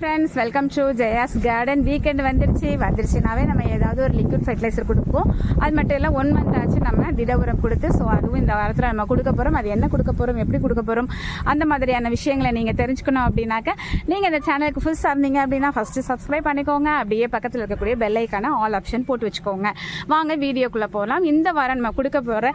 Friends welcome to Jaya's garden weekend வந்துருச்சு வந்துருச்சுனாவே நம்ம ஏதாவது ஒரு லிக்விட் ஃபெர்டிலைசர் கொடுப்போம். அது மட்டும் இல்லை ஒன் மந்த் ஆச்சு நம்ம திட உரம் கொடுத்து ஸோ அதுவும் இந்த வாரத்தில் நம்ம கொடுக்க போகிறோம் அது என்ன கொடுக்க போகிறோம் எப்படி கொடுக்க போகிறோம் அந்த மாதிரியான விஷயங்களை நீங்கள் தெரிஞ்சுக்கணும் அப்படின்னாக்க நீங்கள் இந்த சேனலுக்கு ஃபுல் இருந்தீங்க அப்படின்னா ஃபஸ்ட்டு சப்ஸ்கிரைப் பண்ணிக்கோங்க. அப்படியே பக்கத்தில் இருக்கக்கூடிய பெல் ஐக்கான ஆல் ஆப்ஷன் போட்டு வச்சுக்கோங்க. வாங்க வீடியோக்குள்ளே போகலாம் இந்த வாரம் நம்ம கொடுக்க போகிற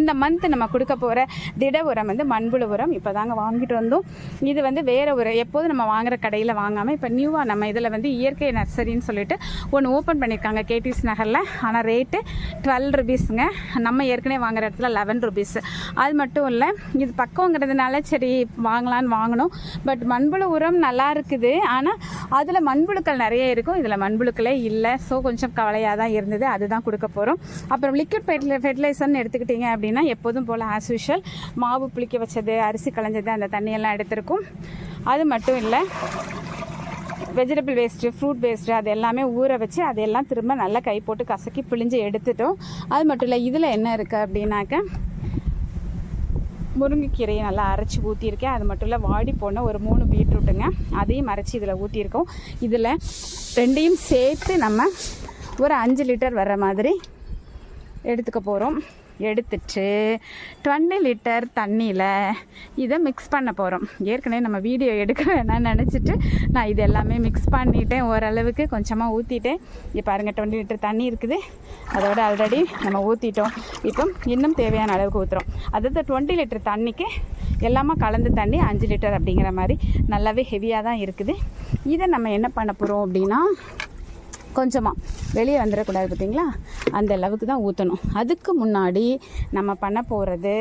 இந்த மந்த் நம்ம கொடுக்க போகிற திட உரம் வந்து மண்புழு உரம் இப்போ தாங்க வாங்கிட்டு வந்தோம். இது வந்து வேறு ஒரு எப்போதும் நம்ம வாங்குற கடையில் வாங்காமல் இப்போ நியூவாக நம்ம இதில் வந்து இயற்கை நர்சரின்னு சொல்லிட்டு ஒன்று ஓப்பன் பண்ணியிருக்காங்க கேடிஎஸ் நகரில். ஆனால் ரேட்டு டுவெல் ருபீஸுங்க நம்ம ஏற்கனவே வாங்குற இடத்துல லெவன் ருபீஸ் அது மட்டும் இல்லை இது பக்கங்கிறதுனால சரி வாங்கலான்னு வாங்கினோம் பட் மண்புழு உரம் நல்லா இருக்குது. ஆனால் அதில் மண்புழுக்கள் நிறைய இருக்கும். இதில் மண்புழுக்களே இல்லை. ஸோ கொஞ்சம் கவலையாக தான் இருந்தது. அதுதான் கொடுக்க போகிறோம் அப்புறம் லிக்விட் ஃபெர்டிலை ஃபெர்டிலைசர்னு எடுத்துக்கிட்டிங்க அப்படின்னா எப்போதும் போல் ஆஸ் யூஷுவல் மாவு புளிக்க வச்சது அரிசி களைஞ்சது அந்த தண்ணியெல்லாம் எடுத்திருக்கும். அது மட்டும் இல்லை வெஜிடபிள் வேஸ்ட்டு ஃப்ரூட் வேஸ்ட்டு அது எல்லாமே ஊற வச்சு அதையெல்லாம் திரும்ப நல்லா கை போட்டு கசக்கி பிழிஞ்சு எடுத்துட்டோம். அது மட்டும் இல்லை இதில் என்ன இருக்குது அப்படின்னாக்க முருங்கைக்கீரையை நல்லா அரைச்சி ஊற்றியிருக்கேன் அது மட்டும் இல்லை வாடி போன ஒரு மூணு பீட்ரூட்டுங்க. அதையும் அரைச்சி இதில் ஊற்றியிருக்கோம் இதில் ரெண்டையும் சேர்த்து நம்ம ஒரு அஞ்சு லிட்டர் வர்ற மாதிரி எடுத்துக்க போகிறோம் எடுத்துட்டு டுவெண்ட்டி லிட்டர் தண்ணியில் இதை மிக்ஸ் பண்ண போகிறோம் ஏற்கனவே நம்ம வீடியோ எடுக்க வேணாம்னு நினச்சிட்டு நான் இது எல்லாமே மிக்ஸ் பண்ணிட்டேன். ஓரளவுக்கு கொஞ்சமாக ஊற்றிட்டேன் இப்போ பாருங்கள் டுவெண்ட்டி லிட்டர் தண்ணி இருக்குது. அதோட ஆல்ரெடி நம்ம ஊற்றிட்டோம் இப்போ இன்னும் தேவையான அளவுக்கு ஊற்றுறோம் அதாவது டுவெண்ட்டி லிட்டர் தண்ணிக்கு எல்லாமே கலந்து தண்ணி அஞ்சு லிட்டர் அப்படிங்கிற மாதிரி நல்லாவே ஹெவியாக தான் இருக்குது. இதை நம்ம என்ன பண்ண போகிறோம் அப்படின்னா கொஞ்சமாக வெளியே வந்துடக்கூடாது பார்த்தீங்களா? அந்த அளவுக்கு தான் ஊற்றணும் அதுக்கு முன்னாடி நம்ம பண்ண போகிறது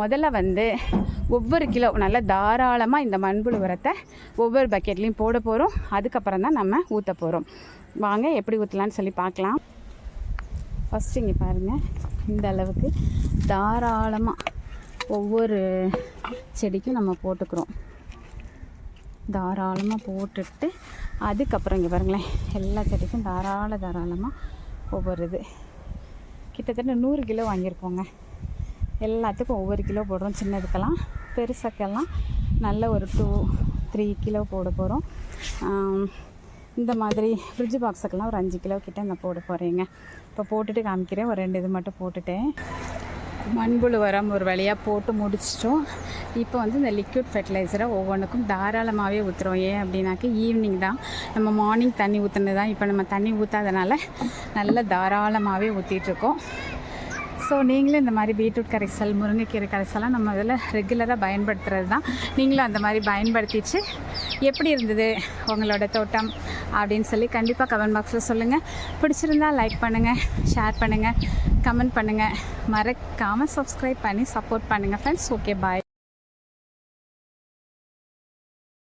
முதல்ல வந்து ஒவ்வொரு கிலோ நல்லா தாராளமாக இந்த மண்புழு உரத்தை ஒவ்வொரு பக்கெட்லேயும் போட போகிறோம் அதுக்கப்புறம் தான் நம்ம ஊற்ற போகிறோம் வாங்க எப்படி ஊற்றலான்னு சொல்லி பார்க்கலாம். ஃபஸ்ட்டு இங்கே பாருங்கள் இந்த அளவுக்கு தாராளமாக ஒவ்வொரு செடிக்கும் நம்ம போட்டுக்கிறோம். தாராளமாக போட்டுட்டு அதுக்கப்புறம் இங்கே பாருங்களேன். எல்லா செடிக்கும் தாராள தாராளமாக ஒவ்வொரு இது. கிட்டத்தட்ட நூறு கிலோ வாங்கியிருப்போங்க எல்லாத்துக்கும் ஒவ்வொரு கிலோ போடுறோம். சின்னதுக்கெல்லாம் பெருசாக்கெல்லாம் நல்ல ஒரு டூ த்ரீ கிலோ போட போகிறோம் இந்த மாதிரி ஃப்ரிட்ஜ் பாக்ஸுக்கெல்லாம் ஒரு அஞ்சு கிலோ கிட்டே நான் போட போகிறேங்க இப்போ போட்டுட்டு காமிக்கிறேன். ஒரு ரெண்டு இது மட்டும் போட்டுட்டேன். மண்புழு உரம் ஒரு வழியாக போட்டு முடிச்சிட்டோம். இப்போ வந்து இந்த லிக்விட் ஃபெர்டிலைசரை ஒவ்வொன்றுக்கும் தாராளமாகவே ஊற்றுறோம் ஏன் அப்படின்னாக்க ஈவினிங் தான். நம்ம மார்னிங் தண்ணி ஊற்றுனது தான் இப்போ நம்ம தண்ணி ஊற்றாதனால நல்ல தாராளமாகவே ஊற்றிட்டுருக்கோம் ஸோ நீங்களும் இந்த மாதிரி பீட்ரூட் கரைசல் முருங்கைக்கீரை கரைசலாம் நம்ம இதில் ரெகுலராக பயன்படுத்துகிறது தான். நீங்களும் அந்த மாதிரி பயன்படுத்திச்சு எப்படி இருந்தது உங்களோட தோட்டம் அப்படின்னு சொல்லி கண்டிப்பாக கமெண்ட் பாக்ஸில் சொல்லுங்கள் பிடிச்சிருந்தா லைக் பண்ணுங்கள் ஷேர் பண்ணுங்கள் கமெண்ட் பண்ணுங்கள் மறக்காமல் சப்ஸ்கிரைப் பண்ணி சப்போர்ட் பண்ணுங்கள் ஃப்ரெண்ட்ஸ் ஓகே பாய்